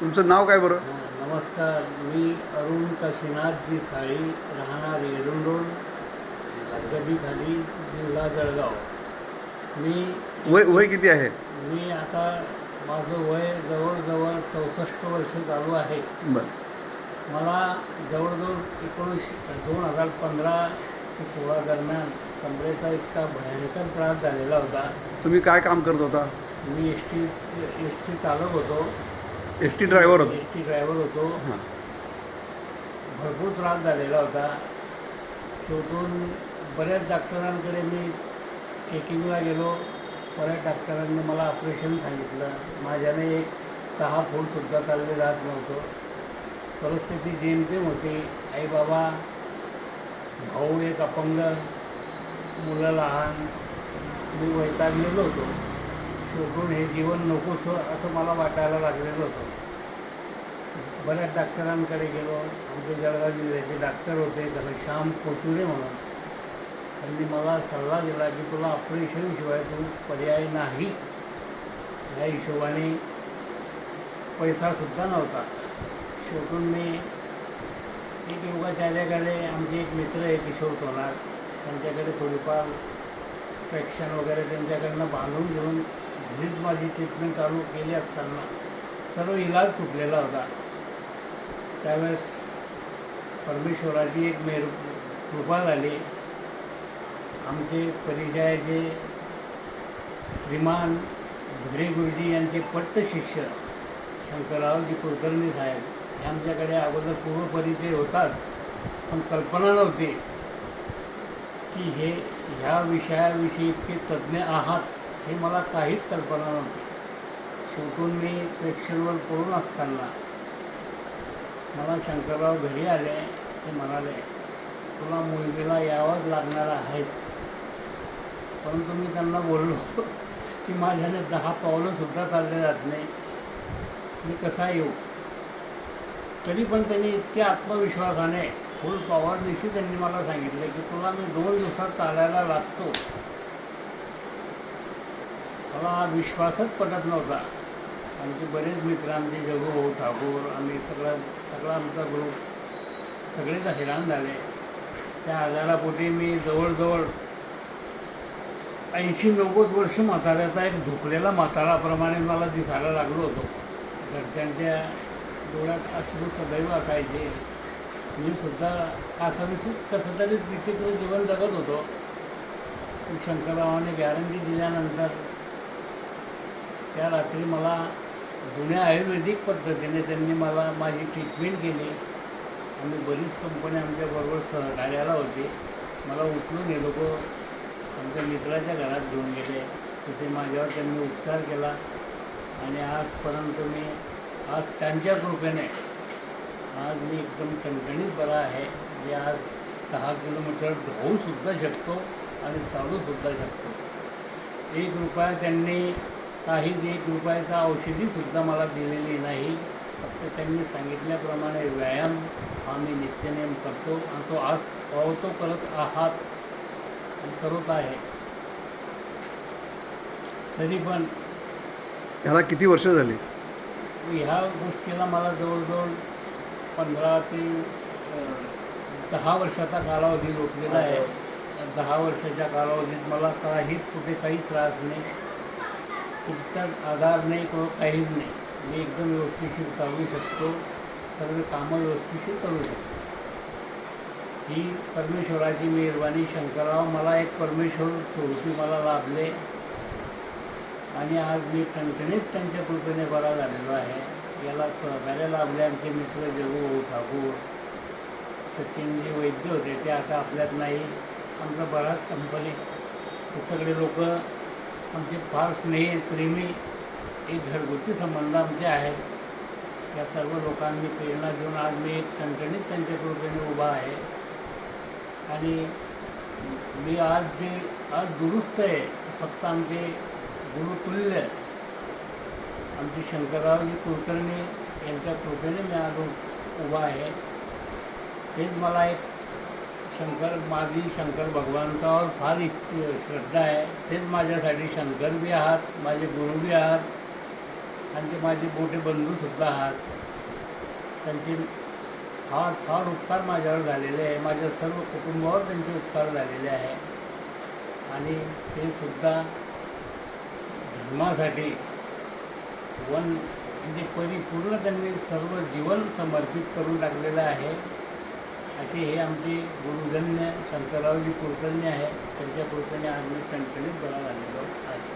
तुमचं नाव काय बरं? नमस्कार मी अरुण काशीनाथजी साळी राहणार येरुंडोल गडीखाली जिल्हा जळगाव. मी वय वय किती आहे? मी आता माझं वय जवळजवळ चौसष्ट वर्ष चालू आहे. बरं. मला जवळजवळ एकोणीस दोन हजार पंधरा ते सोळा दरम्यान कमरेचा इतका भयंकर त्रास झालेला होता. तुम्ही काय काम करत होता? मी एस टी एस टी चालक होतो. एस टी ड्रायव्हर होता? एस टी ड्रायव्हर होतो. हां. भरपूर त्रास झालेला होता. शेवटून बऱ्याच डॉक्टरांकडे मी चेकिंगला गेलो. बऱ्याच डॉक्टरांनी मला ऑपरेशन सांगितलं. माझ्याने एक दहा फूटसुद्धा चालले जात नव्हतं. परिस्थिती जेमतेम होती. आई बाबा भाऊ एक अपंग मुलं लहान. मी वैतागलेलो होतो. सोडून हे जीवन नकोसं असं मला वाटायला लागलेलं होतं. बऱ्याच डॉक्टरांकडे गेलो. आमचे जळगाव जिल्ह्याचे डॉक्टर होते. घनश्याम कोचुरे म्हणून. त्यांनी मला सल्ला दिला की तुला ऑपरेशनशिवाय तू पर्याय नाही. या हिशोबाने पैसासुद्धा नव्हता. शेवटून मी एक योगाचार्याकडे आमचे एक मित्र आहे किशोर सोनार. त्यांच्याकडे थोडीफार प्रेक्षण वगैरे त्यांच्याकडनं बांधून घेऊन हीच माझी ट्रीटमेंट चालू केली असताना सर्व इलाज तुटलेला होता. त्यावेळेस परमेश्वराची एक मेर कृपा झाली. आमचे परिचयाचे श्रीमान भिडे गुरुजी यांचे पट्ट शिष्य शंकररावजी कुलकर्णी साहेब हे आमच्याकडे अगोदर पूर्वपरिचय होतात पण कल्पना नव्हती की हे ह्या विषयाविषयी इतके तज्ज्ञ आहात. हे मला काहीच कल्पना नव्हती. शेवटून मी प्रेक्षणवर पडून असताना मला शंकरराव घरी आले ते म्हणाले तुला मुलगीला यावंच लागणार आहेत परंतु मी त्यांना बोललो की माझ्याने दहा पावलंसुद्धा चालले जात नाही. मी कसा येऊ? तरी पण त्यांनी इतक्या आत्मविश्वासाने फुल पॉवरनिशी त्यांनी मला सांगितलं की तुला मी दोन दिवसात चालायला लागतो. मला विश्वासच पटत नव्हता. आमचे बरेच मित्र आमचे जगू भाऊ ठाकूर आम्ही सगळा सगळा आमचा ग्रुप सगळेच हैराण झाले. त्या आजारापोटी मी जवळजवळ ऐंशी नव्वद वर्ष म्हाताऱ्याचा एक झुकलेला म्हाताराप्रमाणे मला दिसायला लागलो होतो. घरच्यांच्या डोळ्यात अश्रू सदैव असायचे. मी सुद्धा असं कसं तरी विचित्र जीवन जगत होतो. शंकररावाने गॅरंटी दिल्यानंतर त्या रात्री मला जुन्या आयुर्वेदिक पद्धतीने त्यांनी मला माझी ट्रीटमेंट केली. आणि बरीच कंपनी आमच्याबरोबर सहकार्याला होती. मला उचलून हे लोक आमच्या मित्राच्या घरात घेऊन गेले. तिथे माझ्यावर त्यांनी उपचार केला. आणि आजपर्यंत मी आज त्यांच्या कृपेने आज मी एकदम कणकणीत बरा आहे. मी आज दहा किलोमीटर धावूसुद्धा शकतो आणि चालूसुद्धा शकतो. एक रुपया त्यांनी काहीच एक रुपयाचा औषधीसुद्धा मला दिलेली नाही फक्त त्यांनी सांगितल्याप्रमाणे व्यायाम हा मी नित्यनेम करतो आणि तो आज पावतो करत आहात करत आहे. तरी पण ह्याला किती वर्ष झाली? ह्या गोष्टीला मला जवळजवळ पंधरा ते दहा वर्षाचा कालावधी लोटलेला आहे. दहा वर्षाच्या कालावधीत मला काहीच कुठे काही त्रास नाही. कुठचाच आधार नाही किंवा काहीच नाही. मी एकदम व्यवस्थिशीर चालू शकतो. सर्व कामं व्यवस्थिशीर करू शकतो. ही परमेश्वराची मेहरबानी. शंकरराव मला एक परमेश्वर स्वरूपी मला लाभले. आणि आज मी टणटणीत त्यांच्या कृपेने बरा झालेलो आहे. याला सहकार्य लाभले आमचे मित्र जगू ठाकूर. सचिनजी वैद्य होते ते आता आपल्यात नाही. आमचा बराच कंपनी हे सगळे लोक आमचे फार स्नेही प्रेमी एक घरगुती संबंध आमचे आहेत. या सर्व लोकांनी प्रेरणा घेऊन आज मी एक टणटणीत त्यांच्या कृपेने उभा आहे. आणि मी आज जे आज दुरुस्त आहे फक्त आमचे गुरुतुल्य आमचे शंकररावजी कुलकर्णी यांच्या कृपेने मी आज उभा आहे. तेच मला एक शंकर माझी शंकर भगवंतावर फार इ श्रद्धा आहे. तेच माझ्यासाठी शंकर बी आहात माझे गुरु बी आहात आणि ते माझे मोठे बंधूसुद्धा आहात. त्यांचे फार फार उपकार माझ्यावर झालेले आहे. माझ्या सर्व कुटुंबावर त्यांचे उपकार झालेले आहे. आणि ते सुद्धा धर्मासाठी वन म्हणजे परिपूर्ण त्यांनी सर्व जीवन समर्पित करून टाकलेलं आहे. असे हे आमचे गुरुजन्य शंकररावजी कुलकर्णी आहे. त्यांच्या कुलकर्णी आज मी ठणठणीत बळा आलेलो आहे